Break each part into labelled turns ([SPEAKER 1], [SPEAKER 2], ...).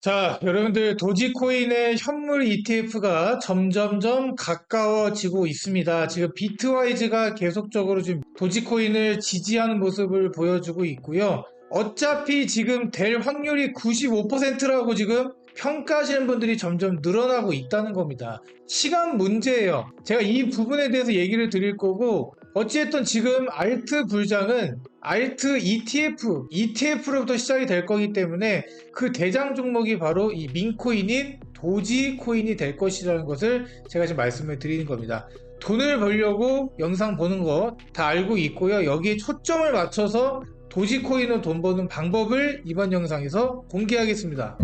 [SPEAKER 1] 자, 여러분들 도지코인의 현물 ETF가 점점점 가까워지고 있습니다. 지금 비트와이즈가 계속적으로 지금 도지코인을 지지하는 모습을 보여주고 있고요. 어차피 지금 될 확률이 95%라고 지금 평가하시는 분들이 점점 늘어나고 있다는 겁니다. 시간 문제예요. 제가 이 부분에 대해서 얘기를 드릴 거고 어찌됐든 지금 알트 불장은 알트 ETF, ETF로부터 시작이 될 거기 때문에 그 대장 종목이 바로 이 민코인인 도지코인이 될 것이라는 것을 제가 지금 말씀을 드리는 겁니다. 돈을 벌려고 영상 보는 거 다 알고 있고요. 여기에 초점을 맞춰서 도지코인으로 돈 버는 방법을 이번 영상에서 공개하겠습니다.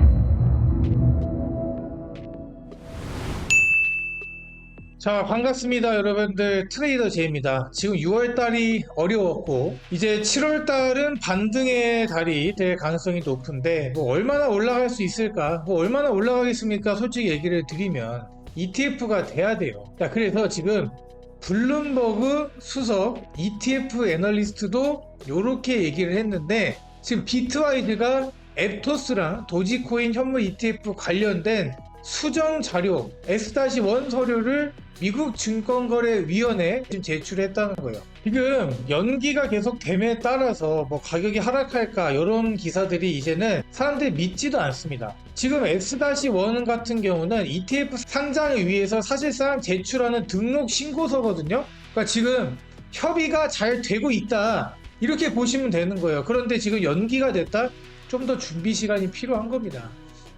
[SPEAKER 1] 자, 반갑습니다. 여러분들. 트레이더 제입니다. 지금 6월달이 어려웠고, 이제 7월달은 반등의 달이 될 가능성이 높은데, 뭐 얼마나 올라갈 수 있을까? 뭐 얼마나 올라가겠습니까? 솔직히 얘기를 드리면, ETF가 돼야 돼요. 자, 그래서 지금 블룸버그 수석 ETF 애널리스트도 이렇게 얘기를 했는데, 지금 비트와이드가 앱토스랑 도지코인 현물 ETF 관련된 수정 자료 S-1 서류를 미국 증권거래위원회에 지금 제출했다는 거예요. 지금 연기가 계속 됨에 따라서 뭐 가격이 하락할까 이런 기사들이 이제는 사람들이 믿지도 않습니다. 지금 S-1 같은 경우는 ETF 상장을 위해서 사실상 제출하는 등록 신고서거든요. 그러니까 지금 협의가 잘 되고 있다. 이렇게 보시면 되는 거예요. 그런데 지금 연기가 됐다? 좀 더 준비 시간이 필요한 겁니다.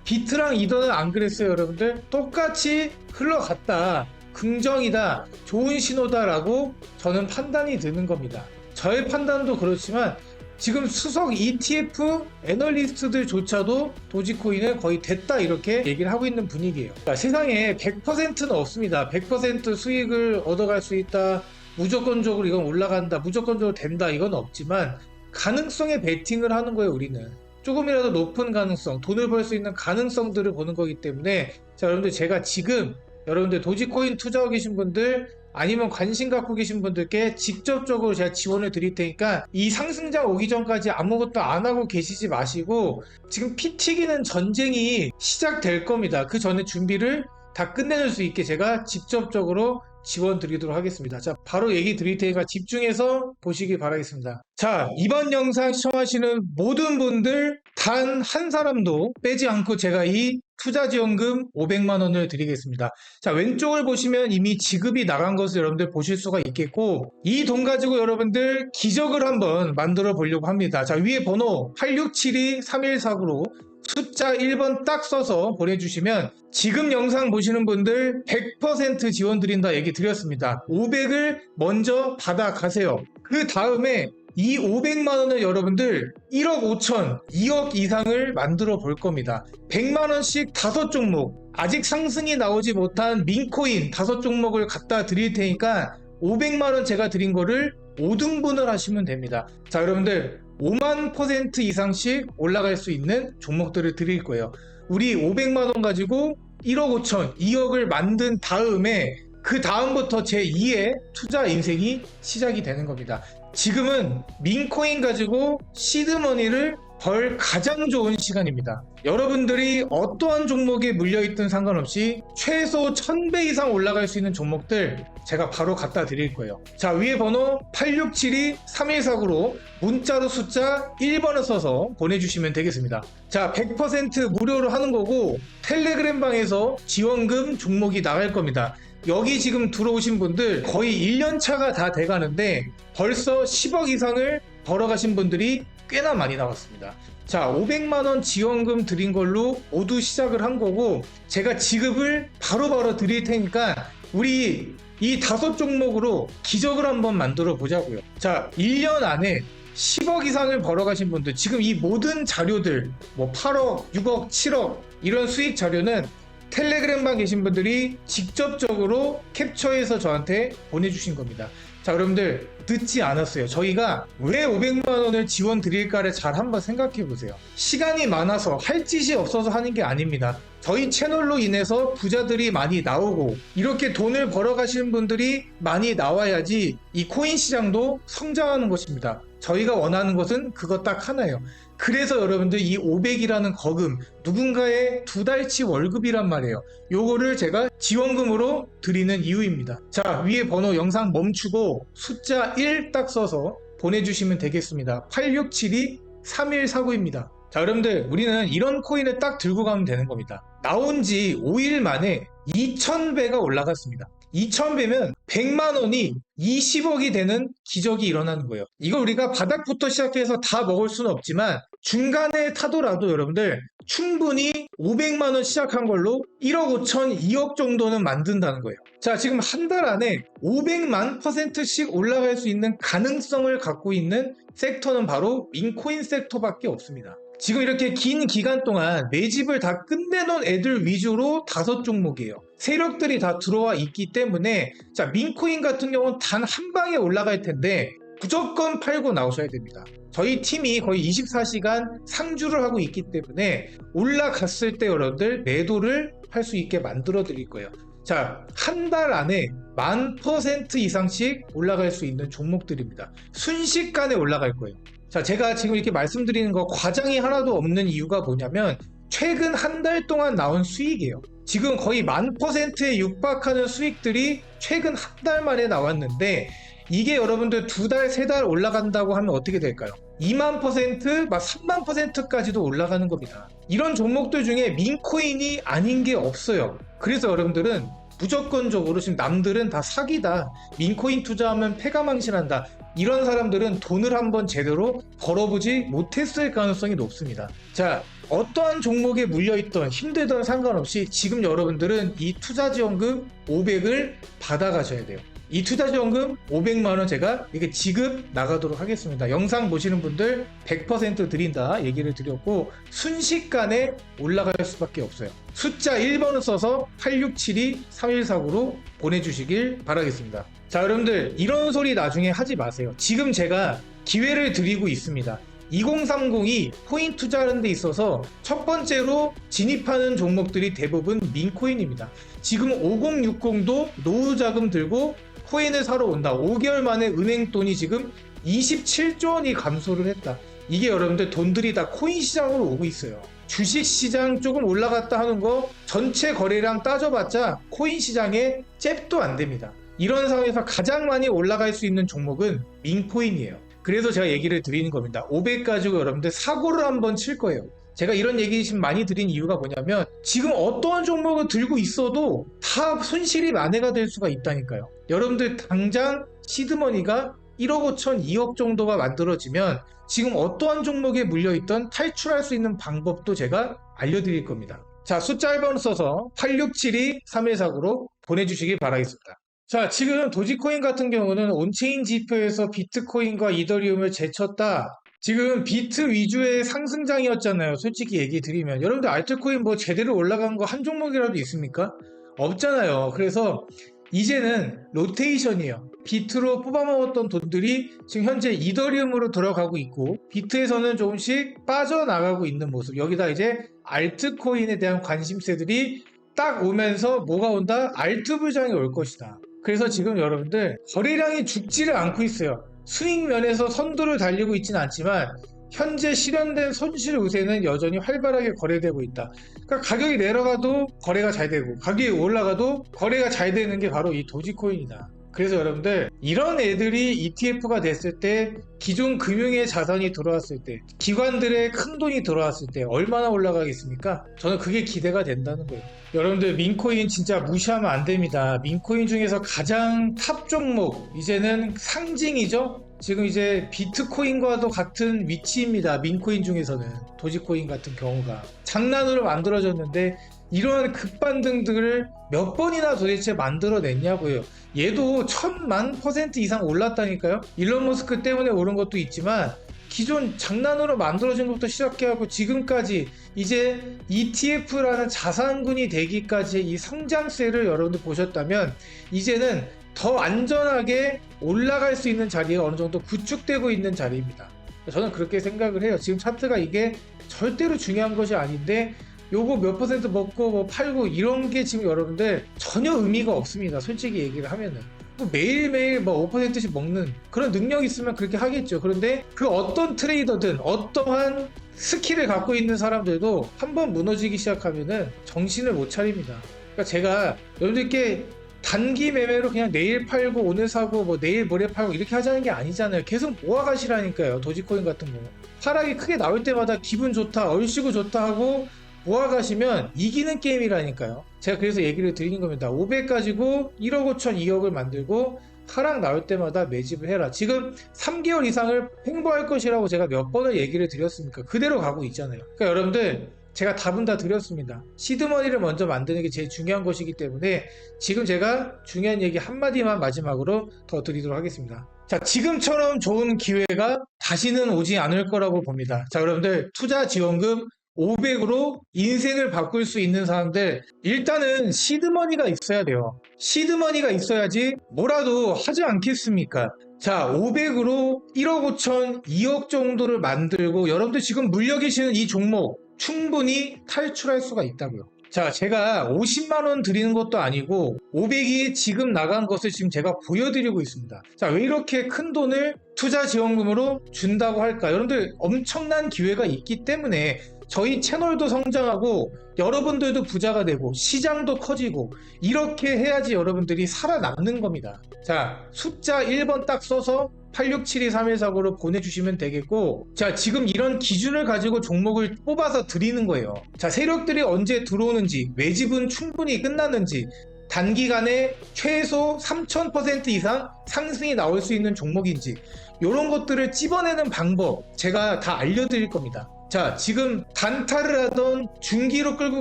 [SPEAKER 1] 비트랑 이더는 안 그랬어요, 여러분들. 똑같이 흘러갔다. 긍정이다. 좋은 신호다라고 저는 판단이 드는 겁니다. 저의 판단도 그렇지만 지금 수석 ETF 애널리스트들조차도 도지코인은 거의 됐다 이렇게 얘기를 하고 있는 분위기예요. 그러니까 세상에 100%는 없습니다. 100% 수익을 얻어갈 수 있다. 무조건적으로 이건 올라간다. 무조건적으로 된다. 이건 없지만 가능성에 베팅을 하는 거예요, 우리는. 조금이라도 높은 가능성, 돈을 벌 수 있는 가능성들을 보는 거기 때문에 자, 여러분들 제가 지금 여러분들 도지코인 투자하고 계신 분들 아니면 관심 갖고 계신 분들께 직접적으로 제가 지원을 드릴 테니까 이 상승장 오기 전까지 아무것도 안 하고 계시지 마시고 지금 피 튀기는 전쟁이 시작될 겁니다. 그 전에 준비를 다 끝내줄 수 있게 제가 직접적으로 지원 드리도록 하겠습니다. 자, 바로 얘기 드릴 테니까 집중해서 보시기 바라겠습니다. 자, 이번 영상 시청하시는 모든 분들 단 한 사람도 빼지 않고 제가 이 투자지원금 500만 원을 드리겠습니다. 자, 왼쪽을 보시면 이미 지급이 나간 것을 여러분들 보실 수가 있겠고 이 돈 가지고 여러분들 기적을 한번 만들어 보려고 합니다. 자, 위에 번호 8672-3149로 숫자 1번 딱 써서 보내주시면 지금 영상 보시는 분들 100% 지원 드린다 얘기 드렸습니다. 500을 먼저 받아가세요. 그 다음에 이 500만 원을 여러분들 1억 5천, 2억 이상을 만들어 볼 겁니다. 100만 원씩 다섯 종목, 아직 상승이 나오지 못한 민코인 다섯 종목을 갖다 드릴 테니까 500만 원 제가 드린 거를 5등분을 하시면 됩니다. 자, 여러분들 5만 퍼센트 이상씩 올라갈 수 있는 종목들을 드릴 거예요. 우리 500만 원 가지고 1억 5천, 2억을 만든 다음에 그 다음부터 제 2의 투자 인생이 시작이 되는 겁니다. 지금은 민코인 가지고 시드머니를 벌 가장 좋은 시간입니다. 여러분들이 어떠한 종목에 물려있든 상관없이 최소 1000배 이상 올라갈 수 있는 종목들 제가 바로 갖다 드릴 거예요. 자, 위에 번호 8672-3149로 문자로 숫자 1번을 써서 보내주시면 되겠습니다. 자, 100% 무료로 하는 거고 텔레그램 방에서 지원금 종목이 나갈 겁니다. 여기 지금 들어오신 분들 거의 1년 차가 다 돼가는데 벌써 10억 이상을 벌어가신 분들이 꽤나 많이 나왔습니다. 자, 500만원 지원금 드린 걸로 모두 시작을 한 거고, 제가 지급을 바로바로 바로 드릴 테니까, 우리 이 다섯 종목으로 기적을 한번 만들어 보자고요. 자, 1년 안에 10억 이상을 벌어가신 분들, 지금 이 모든 자료들, 뭐 8억, 6억, 7억, 이런 수익 자료는 텔레그램방 계신 분들이 직접적으로 캡처해서 저한테 보내주신 겁니다. 자, 여러분들 늦지 않았어요. 저희가 왜 500만 원을 지원 드릴까를 잘 한번 생각해 보세요. 시간이 많아서 할 짓이 없어서 하는 게 아닙니다. 저희 채널로 인해서 부자들이 많이 나오고 이렇게 돈을 벌어 가시는 분들이 많이 나와야지 이 코인 시장도 성장하는 것입니다. 저희가 원하는 것은 그것 딱 하나예요. 그래서 여러분들 이 500이라는 거금 누군가의 두 달치 월급이란 말이에요. 요거를 제가 지원금으로 드리는 이유입니다. 자, 위에 번호 영상 멈추고 숫자 1 딱 써서 보내주시면 되겠습니다. 8672-3149입니다. 자, 여러분들, 우리는 이런 코인을 딱 들고 가면 되는 겁니다. 나온 지 5일 만에 2,000배가 올라갔습니다. 2,000배면 100만 원이 20억이 되는 기적이 일어나는 거예요. 이걸 우리가 바닥부터 시작해서 다 먹을 수는 없지만 중간에 타더라도 여러분들 충분히 500만 원 시작한 걸로 1억 5천, 2억 정도는 만든다는 거예요. 자, 지금 한 달 안에 500만 퍼센트씩 올라갈 수 있는 가능성을 갖고 있는 섹터는 바로 민코인 섹터밖에 없습니다. 지금 이렇게 긴 기간 동안 매집을 다 끝내놓은 애들 위주로 다섯 종목이에요. 세력들이 다 들어와 있기 때문에 자 민코인 같은 경우는 단 한 방에 올라갈 텐데 무조건 팔고 나오셔야 됩니다. 저희 팀이 거의 24시간 상주를 하고 있기 때문에 올라갔을 때 여러분들 매도를 할 수 있게 만들어 드릴 거예요. 자, 한 달 안에 만 퍼센트 이상씩 올라갈 수 있는 종목들입니다. 순식간에 올라갈 거예요. 자, 제가 지금 이렇게 말씀드리는 거 과장이 하나도 없는 이유가 뭐냐면 최근 한 달 동안 나온 수익이에요. 지금 거의 만 퍼센트에 육박하는 수익들이 최근 한 달 만에 나왔는데 이게 여러분들 두 달, 세 달 올라간다고 하면 어떻게 될까요? 2만 퍼센트, 막 3만 퍼센트까지도 올라가는 겁니다. 이런 종목들 중에 민코인이 아닌 게 없어요. 그래서 여러분들은 무조건적으로 지금 남들은 다 사기다. 민코인 투자하면 패가망신한다. 이런 사람들은 돈을 한번 제대로 벌어보지 못했을 가능성이 높습니다. 자, 어떠한 종목에 물려있던 힘들던 상관없이 지금 여러분들은 이 투자지원금 500을 받아가셔야 돼요. 이 투자지원금 500만원 제가 이게 지급 나가도록 하겠습니다. 영상 보시는 분들 100% 드린다 얘기를 드렸고 순식간에 올라갈 수밖에 없어요. 숫자 1번을 써서 8672-3149로 보내주시길 바라겠습니다. 자 여러분들 이런 소리 나중에 하지 마세요. 지금 제가 기회를 드리고 있습니다. 2030이 코인 투자하는 데 있어서 첫 번째로 진입하는 종목들이 대부분 민코인입니다. 지금 5060도 노후 자금 들고 코인을 사러 온다. 5개월 만에 은행 돈이 지금 27조 원이 감소를 했다. 이게 여러분들 돈들이 다 코인 시장으로 오고 있어요. 주식 시장 조금 올라갔다 하는 거 전체 거래량 따져봤자 코인 시장에 잽도 안 됩니다. 이런 상황에서 가장 많이 올라갈 수 있는 종목은 민코인이에요. 그래서 제가 얘기를 드리는 겁니다. 500 가지고 여러분들 사고를 한번 칠 거예요. 제가 이런 얘기 많이 드린 이유가 뭐냐면 지금 어떠한 종목을 들고 있어도 다 손실이 만회가 될 수가 있다니까요. 여러분들 당장 시드머니가 1억 5천, 2억 정도가 만들어지면 지금 어떠한 종목에 물려있던 탈출할 수 있는 방법도 제가 알려드릴 겁니다. 자, 숫자 1번 써서 8672-3149로 보내주시기 바라겠습니다. 자, 지금 도지코인 같은 경우는 온체인 지표에서 비트코인과 이더리움을 제쳤다. 지금 비트 위주의 상승장이었잖아요. 솔직히 얘기 드리면. 여러분들 알트코인 뭐 제대로 올라간 거 한 종목이라도 있습니까? 없잖아요. 그래서 이제는 로테이션이에요. 비트로 뽑아먹었던 돈들이 지금 현재 이더리움으로 들어가고 있고 비트에서는 조금씩 빠져나가고 있는 모습. 여기다 이제 알트코인에 대한 관심세들이 딱 오면서 뭐가 온다? 알트 부장이 올 것이다. 그래서 지금 여러분들 거래량이 죽지를 않고 있어요. 수익 면에서 선두를 달리고 있지는 않지만 현재 실현된 손실 우세는 여전히 활발하게 거래되고 있다. 그러니까 가격이 내려가도 거래가 잘 되고 가격이 올라가도 거래가 잘 되는 게 바로 이 도지코인이다. 그래서 여러분들 이런 애들이 ETF가 됐을 때 기존 금융의 자산이 들어왔을 때 기관들의 큰 돈이 들어왔을 때 얼마나 올라가겠습니까? 저는 그게 기대가 된다는 거예요. 여러분들 민코인 진짜 무시하면 안 됩니다. 민코인 중에서 가장 탑 종목 이제는 상징이죠. 지금 이제 비트코인과도 같은 위치입니다. 민코인 중에서는 도지코인 같은 경우가 장난으로 만들어졌는데 이러한 급반등들을 몇 번이나 도대체 만들어냈냐고요. 얘도 천만 퍼센트 이상 올랐다니까요. 일론 머스크 때문에 오른 것도 있지만 기존 장난으로 만들어진 것부터 시작해갖고 지금까지 이제 ETF라는 자산군이 되기까지의 이 성장세를 여러분들 보셨다면 이제는 더 안전하게 올라갈 수 있는 자리에 어느 정도 구축되고 있는 자리입니다. 저는 그렇게 생각을 해요. 지금 차트가 이게 절대로 중요한 것이 아닌데 요거 몇 퍼센트 먹고 뭐 팔고 이런 게 지금 여러분들 전혀 의미가 없습니다. 솔직히 얘기를 하면은. 뭐 매일매일 뭐 5%씩 먹는 그런 능력 있으면 그렇게 하겠죠. 그런데 그 어떤 트레이더든 어떠한 스킬을 갖고 있는 사람들도 한번 무너지기 시작하면은 정신을 못 차립니다. 그러니까 제가 여러분들께 단기 매매로 그냥 내일 팔고 오늘 사고 뭐 내일 모레 팔고 이렇게 하자는 게 아니잖아요. 계속 모아가시라니까요. 도지코인 같은 거. 하락이 크게 나올 때마다 기분 좋다, 얼씨구 좋다 하고 모아가시면 이기는 게임이라니까요. 제가 그래서 얘기를 드리는 겁니다. 500 가지고 1억 5천 2억을 만들고 하락 나올 때마다 매집을 해라. 지금 3개월 이상을 횡보할 것이라고 제가 몇 번을 얘기를 드렸습니까? 그대로 가고 있잖아요. 그러니까 여러분들 제가 답은 다 드렸습니다. 시드머니를 먼저 만드는 게 제일 중요한 것이기 때문에 지금 제가 중요한 얘기 한마디만 마지막으로 더 드리도록 하겠습니다. 자, 지금처럼 좋은 기회가 다시는 오지 않을 거라고 봅니다. 자, 여러분들 투자 지원금 500으로 인생을 바꿀 수 있는 사람들 일단은 시드머니가 있어야 돼요. 시드머니가 있어야지 뭐라도 하지 않겠습니까? 자, 500으로 1억 5천, 2억 정도를 만들고 여러분들 지금 물려 계시는 이 종목 충분히 탈출할 수가 있다고요. 자, 제가 50만원 드리는 것도 아니고 500이 지금 나간 것을 지금 제가 보여드리고 있습니다. 자, 왜 이렇게 큰 돈을 투자 지원금으로 준다고 할까? 여러분들 엄청난 기회가 있기 때문에 저희 채널도 성장하고 여러분들도 부자가 되고 시장도 커지고 이렇게 해야지 여러분들이 살아남는 겁니다. 자, 숫자 1번 딱 써서 86723149로 보내주시면 되겠고 자 지금 이런 기준을 가지고 종목을 뽑아서 드리는 거예요 자 세력들이 언제 들어오는지 매집은 충분히 끝났는지 단기간에 최소 3000% 이상 상승이 나올 수 있는 종목인지 이런 것들을 찝어내는 방법 제가 다 알려드릴 겁니다 자 지금 단타를 하던 중기로 끌고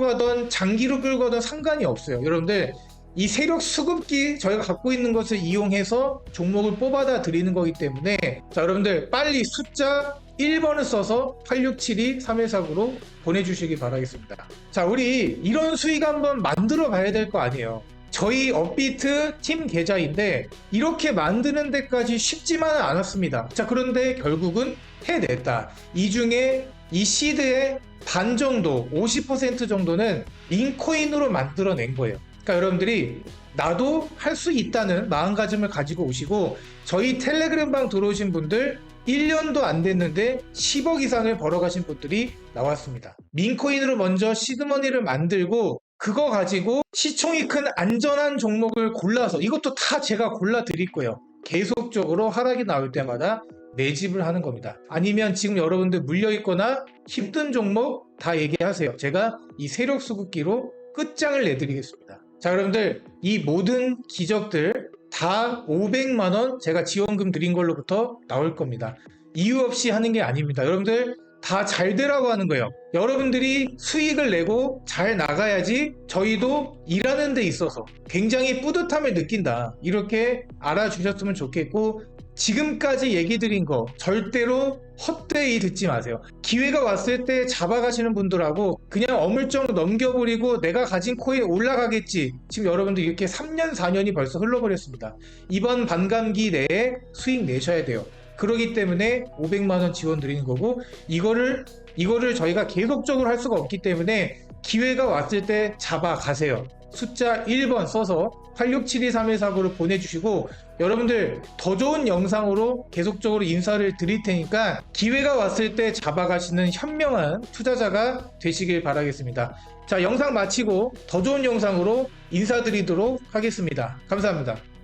[SPEAKER 1] 가던 장기로 끌고 가던 상관이 없어요 여러분들 이 세력 수급기 저희가 갖고 있는 것을 이용해서 종목을 뽑아다 드리는 거기 때문에 자 여러분들 빨리 숫자 1번을 써서 8672-3149로 보내주시기 바라겠습니다. 자 우리 이런 수익 한번 만들어 봐야 될 거 아니에요. 저희 업비트 팀 계좌인데 이렇게 만드는 데까지 쉽지만은 않았습니다. 자 그런데 결국은 해냈다. 이 중에 이 시드의 반 정도, 50% 정도는 링코인으로 만들어낸 거예요. 그러니까 여러분들이 나도 할 수 있다는 마음가짐을 가지고 오시고 저희 텔레그램 방 들어오신 분들 1년도 안 됐는데 10억 이상을 벌어가신 분들이 나왔습니다. 민코인으로 먼저 시드머니를 만들고 그거 가지고 시총이 큰 안전한 종목을 골라서 이것도 다 제가 골라 드릴 거예요. 계속적으로 하락이 나올 때마다 매집을 하는 겁니다. 아니면 지금 여러분들 물려 있거나 힘든 종목 다 얘기하세요. 제가 이 세력 수급기로 끝장을 내드리겠습니다. 자, 여러분들, 이 모든 기적들 다 500만원 제가 지원금 드린 걸로부터 나올 겁니다. 이유 없이 하는 게 아닙니다. 여러분들, 다 잘 되라고 하는 거예요. 여러분들이 수익을 내고 잘 나가야지 저희도 일하는 데 있어서 굉장히 뿌듯함을 느낀다. 이렇게 알아주셨으면 좋겠고, 지금까지 얘기 드린 거 절대로 헛되이 듣지 마세요. 기회가 왔을 때 잡아가시는 분들하고 그냥 어물쩍 넘겨버리고 내가 가진 코인 올라가겠지. 지금 여러분들 이렇게 3년, 4년이 벌써 흘러버렸습니다. 이번 반감기 내에 수익 내셔야 돼요. 그러기 때문에 500만원 지원 드리는 거고 이거를 이거를 저희가 계속적으로 할 수가 없기 때문에 기회가 왔을 때 잡아가세요. 숫자 1번 써서 86723149로 보내주시고 여러분들 더 좋은 영상으로 계속적으로 인사를 드릴 테니까 기회가 왔을 때 잡아가시는 현명한 투자자가 되시길 바라겠습니다. 자 영상 마치고 더 좋은 영상으로 인사드리도록 하겠습니다. 감사합니다.